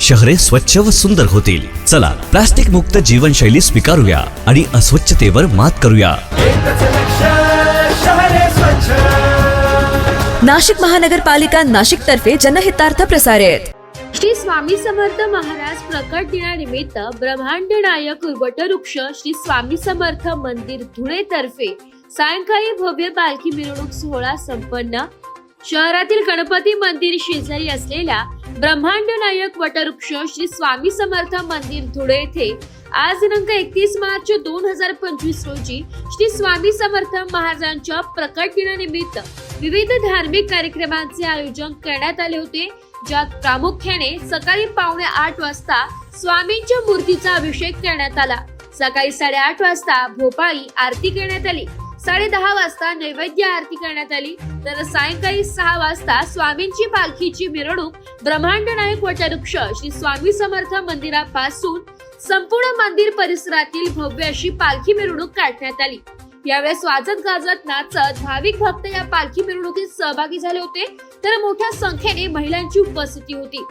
शहरे स्वच्छ व सुंदर होतील. चला प्लास्टिक मुक्त जीवनशैली स्वीकारूया आणि अस्वच्छतेवर मात करूया. नाशिक महानगरपालिका नाशिक तर्फे जनहितार्थ प्रसारित. श्री स्वामी समर्थ महाराज प्रकट दिनानिमित्त ब्रह्मांड नायक वटवृक्ष श्री स्वामी समर्थ मंदिर धुळे तर्फे सायंकाळी भव्य पालखी मिरवणूक सोहळा संपन्न. शहरातील गणपती मंदिर शेजारी असलेल्या ब्रह्मांड नायक वटवृक्ष श्री स्वामी समर्थ मंदिर धुळे येथे आज दिनांक एकतीस मार्च दोन हजार पंचवीस रोजी श्री स्वामी समर्थ महाराजांच्या प्रकट दिनानिमित्त विविध धार्मिक कार्यक्रमांचे आयोजन करण्यात आले होते ज्यात प्रामुख्याने सकाळी पावणे आठ वाजता स्वामींच्या मूर्तीचा अभिषेक करण्यात आला. सकाळी साडेआठ वाजता भोपाळी आरती करण्यात आली. साडे दहा वाजता नैवेद्य आरती करण्यात आली. तर सायंकाळी सहा वाजता स्वामींची पालखीची मिरवणूक ब्रह्मांड नायक वटवृक्ष श्री स्वामी समर्थ मंदिरापासून संपूर्ण मंदिर परिसरातील भव्य अशी पालखी मिरवणूक काढण्यात आली. यावेळेस वाजत गाजत नाचत भाविक भक्त या पालखी मिरवणुकीत सहभागी झाले होते. तर मोठ्या संख्येने महिलांची उपस्थिती होती.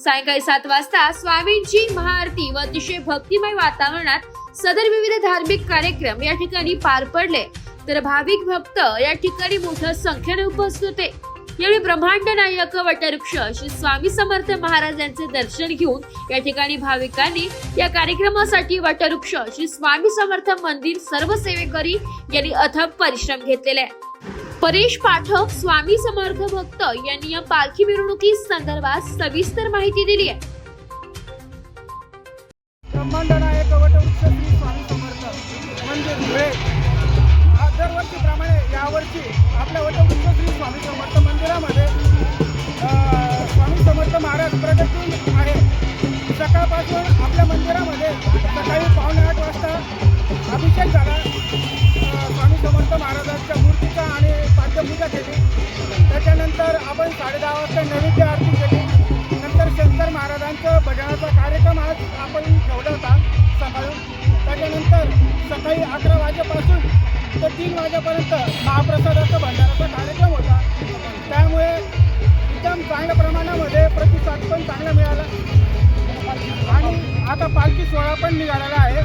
सायंकाळी सात वाजता स्वामींची महाआरती व अतिशय भक्तिमय वातावरणात सदर विविध धार्मिक कार्यक्रम या ठिकाणी पार पडले. तर भाविक भक्त या ठिकाणी मोठ्या संख्येने उपस्थित होते. यावेळी ब्रह्मांड नायक वटवृक्ष श्री स्वामी समर्थ महाराज यांचे दर्शन घेऊन या ठिकाणी भाविकांनी या कार्यक्रमासाठी वटवृक्ष श्री स्वामी समर्थ मंदिर सर्व सेवेकरी यांनी अथक परिश्रम घेतलेले आहे परेश पाठक स्वामी समर्थ भक्त यांनी या पालखी मिरवणुकी संदर्भात सविस्तर माहिती दिली आहे. ब्रह्मांड नायक वटवृक्ष श्री स्वामी समर्थ मंदिर दरवर्षीप्रमाणे यावर्षी आपल्या वटवृक्ष श्री स्वामी समर्थ मंदिरामध्ये स्वामी समर्थ महाराज प्रगती आहे सकाळपासून आपल्या मंदिरामध्ये सकाळी पावणे आठ वाजता अभिषेक झाला. स्वामी समर्थ महाराजांच्या मूर्तीचा आणि पाद्यपूजा केली. त्याच्यानंतर आपण साडे दहा वाजता नैवेद्य आरती केली. नंतर शंकर महाराजांचं भजनाचा कार्यक्रम आज आपण ठेवला होता सकाळून. त्याच्यानंतर सकाळी अकरा वाजेपासून तर तीन वाजेपर्यंत महाप्रसादाचा भंडाराचा कार्यक्रम होता. त्यामुळे एकदम चांगल्या प्रमाणामध्ये प्रतिसाद पण चांगला मिळाला. आणि आता पालखी सोहळा पण निघालेला आहे.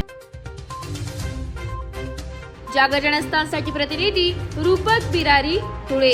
जागर जनस्थानसाठी प्रतिनिधी रूपक बिरारी धुळे